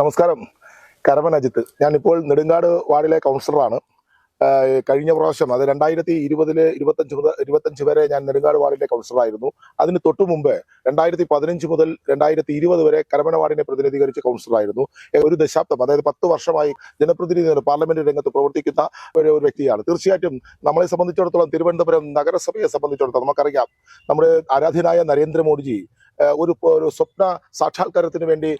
നമസ്കാരം. കരമൻ അജിത്ത്. ഞാനിപ്പോൾ നെടുങ്കാട് വാർഡിലെ കൗൺസിലറാണ്. കഴിഞ്ഞ പ്രാവശ്യം അത് രണ്ടായിരത്തി ഇരുപതിൽ ഇരുപത്തഞ്ച് മുതൽ ഇരുപത്തഞ്ച് വരെ ഞാൻ നെടുങ്കാട് വാർഡിലെ കൗൺസിലറായിരുന്നു. അതിന് തൊട്ടു മുമ്പ് രണ്ടായിരത്തി പതിനഞ്ച് മുതൽ രണ്ടായിരത്തി ഇരുപത് വരെ കരമന വാർഡിനെ പ്രതിനിധീകരിച്ച് കൗൺസിലറായിരുന്നു. ഒരു ദശാബ്ദം അതായത് പത്ത് വർഷമായി ജനപ്രതിനിധി പാർലമെന്റ് രംഗത്ത് പ്രവർത്തിക്കുന്ന ഒരു വ്യക്തിയാണ്. തീർച്ചയായിട്ടും നമ്മളെ സംബന്ധിച്ചിടത്തോളം തിരുവനന്തപുരം നഗരസഭയെ സംബന്ധിച്ചിടത്തോളം നമുക്കറിയാം. നമ്മുടെ ആരാധ്യനായ നരേന്ദ്രമോദിജി ഒരു ഒരു സ്വപ്ന സാക്ഷാത്കാരത്തിന് വേണ്ടി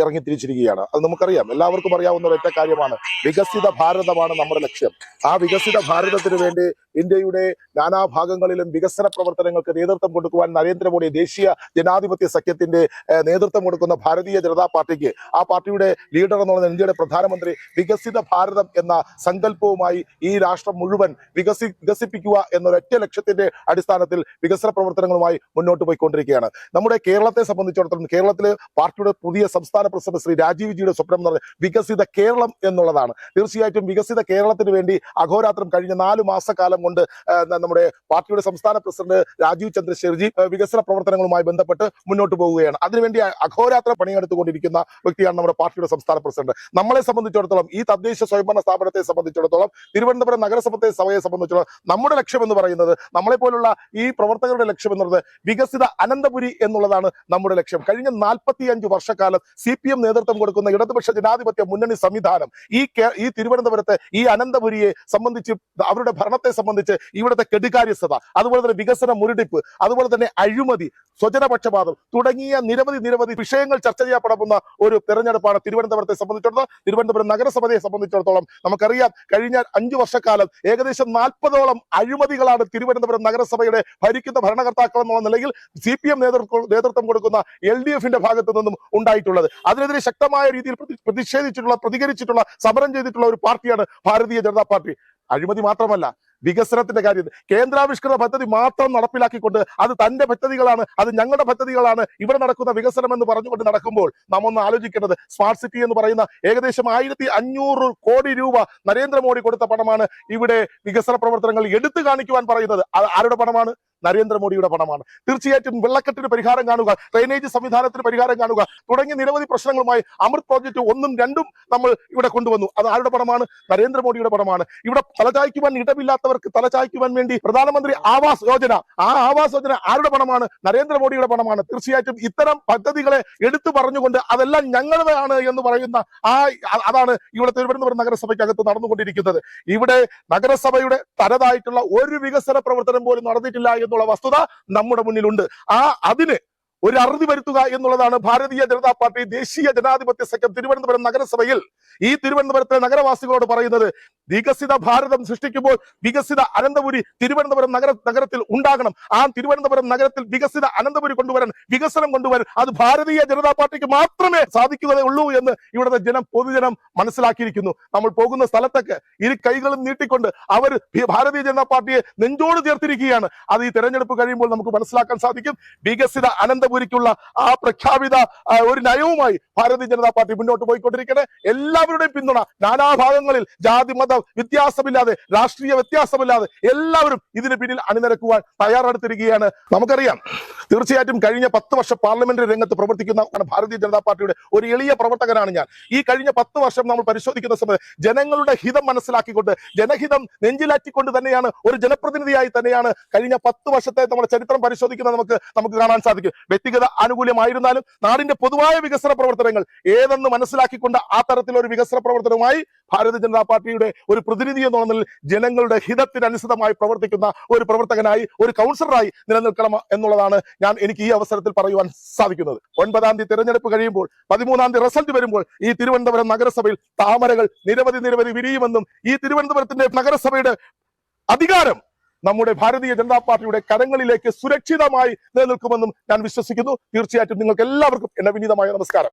ഇറങ്ങി തിരിച്ചിരിക്കുകയാണ്. അത് നമുക്കറിയാം. എല്ലാവർക്കും അറിയാവുന്ന ഒരൊറ്റ കാര്യമാണ്. വികസിത ഭാരതമാണ് നമ്മുടെ ലക്ഷ്യം. ആ വികസിത ഭാരതത്തിന് വേണ്ടി ഇന്ത്യയുടെ നാനാഭാഗങ്ങളിലും വികസന പ്രവർത്തനങ്ങൾക്ക് നേതൃത്വം കൊടുക്കുവാൻ നരേന്ദ്രമോദി ദേശീയ ജനാധിപത്യ സഖ്യത്തിന്റെ നേതൃത്വം കൊടുക്കുന്ന ഭാരതീയ ജനതാ പാർട്ടിക്ക് ആ പാർട്ടിയുടെ ലീഡർ എന്നുള്ള ഇന്ത്യയുടെ പ്രധാനമന്ത്രി വികസിത ഭാരതം എന്ന സങ്കല്പവുമായി ഈ രാഷ്ട്രം മുഴുവൻ വികസി വികസിപ്പിക്കുക എന്നൊരൊറ്റ ലക്ഷ്യത്തിന്റെ അടിസ്ഥാനത്തിൽ വികസന പ്രവർത്തനങ്ങളുമായി മുന്നോട്ട് പോയിക്കൊണ്ടിരിക്കുകയാണ്. നമ്മുടെ കേരളത്തെ സംബന്ധിച്ചിടത്തോളം കേരളത്തിലെ പാർട്ടിയുടെ പുതിയ സംസ്ഥാന പ്രസിഡന്റ് ശ്രീ രാജീവ് ജിയുടെ സ്വപ്നം എന്ന് പറഞ്ഞാൽ വികസിത കേരളം എന്നുള്ളതാണ്. തീർച്ചയായിട്ടും വികസിത കേരളത്തിന് വേണ്ടി അഹോരാത്രം കഴിഞ്ഞ നാല് മാസക്കാലം കൊണ്ട് നമ്മുടെ പാർട്ടിയുടെ സംസ്ഥാന പ്രസിഡന്റ് രാജീവ് ചന്ദ്രശേഖർജി വികസന പ്രവർത്തനങ്ങളുമായി ബന്ധപ്പെട്ട് മുന്നോട്ട് പോവുകയാണ്. അതിനുവേണ്ടി അഘോരാത്രം പണിയെടുത്തുകൊണ്ടിരിക്കുന്ന വ്യക്തിയാണ് നമ്മുടെ പാർട്ടിയുടെ സംസ്ഥാന പ്രസിഡന്റ്. നമ്മളെ സംബന്ധിച്ചിടത്തോളം ഈ തദ്ദേശ സ്വയംഭരണ സ്ഥാപനത്തെ സംബന്ധിച്ചിടത്തോളം തിരുവനന്തപുരം നഗരസഭത്തെ സഭയെ സംബന്ധിച്ചിടത്തോളം നമ്മുടെ ലക്ഷ്യം എന്ന് പറയുന്നത് നമ്മളെ പോലുള്ള ഈ പ്രവർത്തകരുടെ ലക്ഷ്യം എന്നുള്ളത് വികസിത അനന്തപുരി എന്നുള്ളതാണ് നമ്മുടെ ലക്ഷ്യം. കഴിഞ്ഞ നാൽപ്പത്തിയഞ്ച് വർഷക്കാലം സി പി എം നേതൃത്വം കൊടുക്കുന്ന ഇടതുപക്ഷ ജനാധിപത്യ മുന്നണി സംവിധാനം ഈ ഈ തിരുവനന്തപുരത്തെ ഈ അനന്തപുരിയെ സംബന്ധിച്ച് അവരുടെ ഭരണത്തെ സംബന്ധിച്ച് ഇവിടുത്തെ കെടുകാര്യസ്ഥത അതുപോലെ തന്നെ വികസന മുരടിപ്പ് അതുപോലെ തന്നെ അഴിമതി സ്വജനപക്ഷപാതം തുടങ്ങിയ നിരവധി നിരവധി വിഷയങ്ങൾ ചർച്ച ചെയ്യപ്പെടുന്ന ഒരു തെരഞ്ഞെടുപ്പാണ് തിരുവനന്തപുരത്തെ സംബന്ധിച്ചിടത്തോളം. തിരുവനന്തപുരം നഗരസഭയെ സംബന്ധിച്ചിടത്തോളം നമുക്കറിയാം കഴിഞ്ഞ അഞ്ചു വർഷക്കാലം ഏകദേശം നാൽപ്പതോളം അഴിമതികളാണ് തിരുവനന്തപുരം നഗരസഭയുടെ ഭരിക്കുന്ന ഭരണകർത്താക്കൾ എന്നുള്ള നിലയിൽ സി പി എം കൊടുക്കുന്ന എൽ ഡി എഫിന്റെ ഭാഗത്തു നിന്നും ഉണ്ടായിട്ടുള്ളത്. അതിനെതിരെ ശക്തമായ രീതിയിൽ പ്രതി- പ്രതിഷേധിച്ചിട്ടുള്ള പ്രതികരിച്ചിട്ടുള്ള സമരം ചെയ്തിട്ടുള്ള ഒരു പാർട്ടിയാണ് ഭാരതീയ ജനതാ പാർട്ടി. അഴിമതി മാത്രമല്ല വികസനത്തിന്റെ കാര്യം. കേന്ദ്രാവിഷ്കൃത പദ്ധതി മാത്രം നടപ്പിലാക്കിക്കൊണ്ട് അത് തന്റെ പദ്ധതികളാണ് അത് ഞങ്ങളുടെ പദ്ധതികളാണ്. ഇവിടെ നടക്കുന്ന വികസനം എന്ന് പറഞ്ഞുകൊണ്ട് നടക്കുമ്പോൾ നാം ഒന്ന് ആലോചിക്കേണ്ടത് സ്മാർട്ട് സിറ്റി എന്ന് പറയുന്ന ഏകദേശം ആയിരത്തി അഞ്ഞൂറ് കോടി രൂപ നരേന്ദ്രമോദി കൊടുത്ത പണമാണ് ഇവിടെ വികസന പ്രവർത്തനങ്ങൾ എടുത്തു കാണിക്കുവാൻ പറയുന്നത്. ആരുടെ പണമാണ്? നരേന്ദ്രമോദിയുടെ പണമാണ്. തീർച്ചയായിട്ടും വെള്ളക്കെട്ടിന് പരിഹാരം കാണുക ഡ്രെയിനേജ് സംവിധാനത്തിന് പരിഹാരം കാണുക തുടങ്ങിയ നിരവധി പ്രശ്നങ്ങളുമായി അമൃത് പ്രോജക്റ്റ് ഒന്നും രണ്ടും നമ്മൾ ഇവിടെ കൊണ്ടുവന്നു. അത് ആരുടെ പണമാണ്? നരേന്ദ്രമോദിയുടെ പണമാണ്. ഇവിടെ തലചായ്ക്കുവാൻ ഇടമില്ലാത്തവർക്ക് തലചായ്ക്കുവാൻ വേണ്ടി പ്രധാനമന്ത്രി ആവാസ് യോജന. ആ ആവാസ് യോജന ആരുടെ പണമാണ്? നരേന്ദ്രമോദിയുടെ പണമാണ്. തീർച്ചയായിട്ടും ഇത്തരം പദ്ധതികളെ എടുത്തു പറഞ്ഞുകൊണ്ട് അതെല്ലാം ഞങ്ങളുടെയാണ് എന്ന് പറയുന്ന ആ അതാണ് ഇവിടെ തിരുവനന്തപുരം നഗരസഭയ്ക്കകത്ത് നടന്നുകൊണ്ടിരിക്കുന്നത്. ഇവിടെ നഗരസഭയുടെ തനതായിട്ടുള്ള ഒരു വികസന പ്രവർത്തനം പോലും നടന്നിട്ടില്ല എന്നുള്ള വസ്തുത നമ്മുടെ മുന്നിലുണ്ട്. ആ അതിന് ഒരു അറുതി വരുത്തുക എന്നുള്ളതാണ് ഭാരതീയ ജനതാ പാർട്ടി ദേശീയ ജനാധിപത്യ സഖ്യം തിരുവനന്തപുരം നഗരസഭയിൽ. ഈ തിരുവനന്തപുരത്തെ നഗരവാസികളോട് പറയുന്നത് വികസിത ഭാരതം സൃഷ്ടിക്കുമ്പോൾ വികസിത അനന്തപുരി തിരുവനന്തപുരം നഗര നഗരത്തിൽ ഉണ്ടാകണം. ആ തിരുവനന്തപുരം നഗരത്തിൽ വികസിത അനന്തപുരി കൊണ്ടുവരാൻ വികസനം കൊണ്ടുവരാൻ അത് ഭാരതീയ ജനതാ പാർട്ടിക്ക് മാത്രമേ സാധിക്കുകയുള്ളൂ എന്ന് ഇവിടുത്തെ ജനം പൊതുജനം മനസ്സിലാക്കിയിരിക്കുന്നു. നമ്മൾ പോകുന്ന സ്ഥലത്തൊക്കെ ഇരു കൈകളും നീട്ടിക്കൊണ്ട് അവർ ഭാരതീയ ജനതാ പാർട്ടിയെ നെഞ്ചോട് ചേർത്തിരിക്കുകയാണ്. അത് ഈ തെരഞ്ഞെടുപ്പ് കഴിയുമ്പോൾ നമുക്ക് മനസ്സിലാക്കാൻ സാധിക്കും. വികസിത അനന്തപുരിക്കുള്ള ആ പ്രഖ്യാപിത ഒരു നയവുമായി ഭാരതീയ ജനതാ പാർട്ടി മുന്നോട്ട് പോയിക്കൊണ്ടിരിക്കട്ടെ എല്ലാവരുടെയും പിന്തുണ നാനാഭാഗങ്ങളിൽ ജാതി മത വ്യത്യാസമില്ലാതെ രാഷ്ട്രീയ വ്യത്യാസമില്ലാതെ എല്ലാവരും ഇതിന് പിന്നിൽ അണിനിരക്കുവാൻ തയ്യാറെടുത്തിരിക്കുകയാണ്. നമുക്കറിയാം തീർച്ചയായിട്ടും കഴിഞ്ഞ പത്ത് വർഷം പാർലമെന്ററി രംഗത്ത് പ്രവർത്തിക്കുന്ന ഭാരതീയ ജനതാ പാർട്ടിയുടെ ഒരു എളിയ പ്രവർത്തകനാണ് ഞാൻ. ഈ കഴിഞ്ഞ പത്ത് വർഷം നമ്മൾ പരിശോധിക്കുന്ന സമയത്ത് ജനങ്ങളുടെ ഹിതം മനസ്സിലാക്കിക്കൊണ്ട് ജനഹിതം നെഞ്ചിലാറ്റിക്കൊണ്ട് തന്നെയാണ് ഒരു ജനപ്രതിനിധിയായി തന്നെയാണ് കഴിഞ്ഞ പത്ത് വർഷത്തെ നമ്മുടെ ചരിത്രം പരിശോധിക്കുന്നത് നമുക്ക് നമുക്ക് കാണാൻ സാധിക്കും. വ്യക്തിഗത ആനുകൂല്യമായിരുന്നാലും നാടിന്റെ പൊതുവായ വികസന പ്രവർത്തനങ്ങൾ ഏതെന്ന് മനസ്സിലാക്കിക്കൊണ്ട് ആ തരത്തിലൊരു വികസന പ്രവർത്തനവുമായി ഭാരതീയ ജനതാ പാർട്ടിയുടെ ഒരു പ്രതിനിധി എന്നുള്ള നിലയിൽ ജനങ്ങളുടെ ഹിതത്തിനനുസൃതമായി പ്രവർത്തിക്കുന്ന ഒരു പ്രവർത്തകനായി ഒരു കൗൺസിലറായി നിലനിൽക്കണം എന്നുള്ളതാണ് ഞാൻ എനിക്ക് ഈ അവസരത്തിൽ പറയുവാൻ സാധിക്കുന്നത്. ഒൻപതാം തീയതി തെരഞ്ഞെടുപ്പ് കഴിയുമ്പോൾ പതിമൂന്നാം തീയതി റിസൾട്ട് വരുമ്പോൾ ഈ തിരുവനന്തപുരം നഗരസഭയിൽ താമരകൾ നിരവധി നിരവധി വിരിയുമെന്നും ഈ തിരുവനന്തപുരത്തിന്റെ നഗരസഭയുടെ അധികാരം നമ്മുടെ ഭാരതീയ ജനതാ പാർട്ടിയുടെ കരങ്ങളിലേക്ക് സുരക്ഷിതമായി നിലനിൽക്കുമെന്നും ഞാൻ വിശ്വസിക്കുന്നു. തീർച്ചയായിട്ടും നിങ്ങൾക്ക് എല്ലാവർക്കും എന്റെ വിനീതമായ നമസ്കാരം.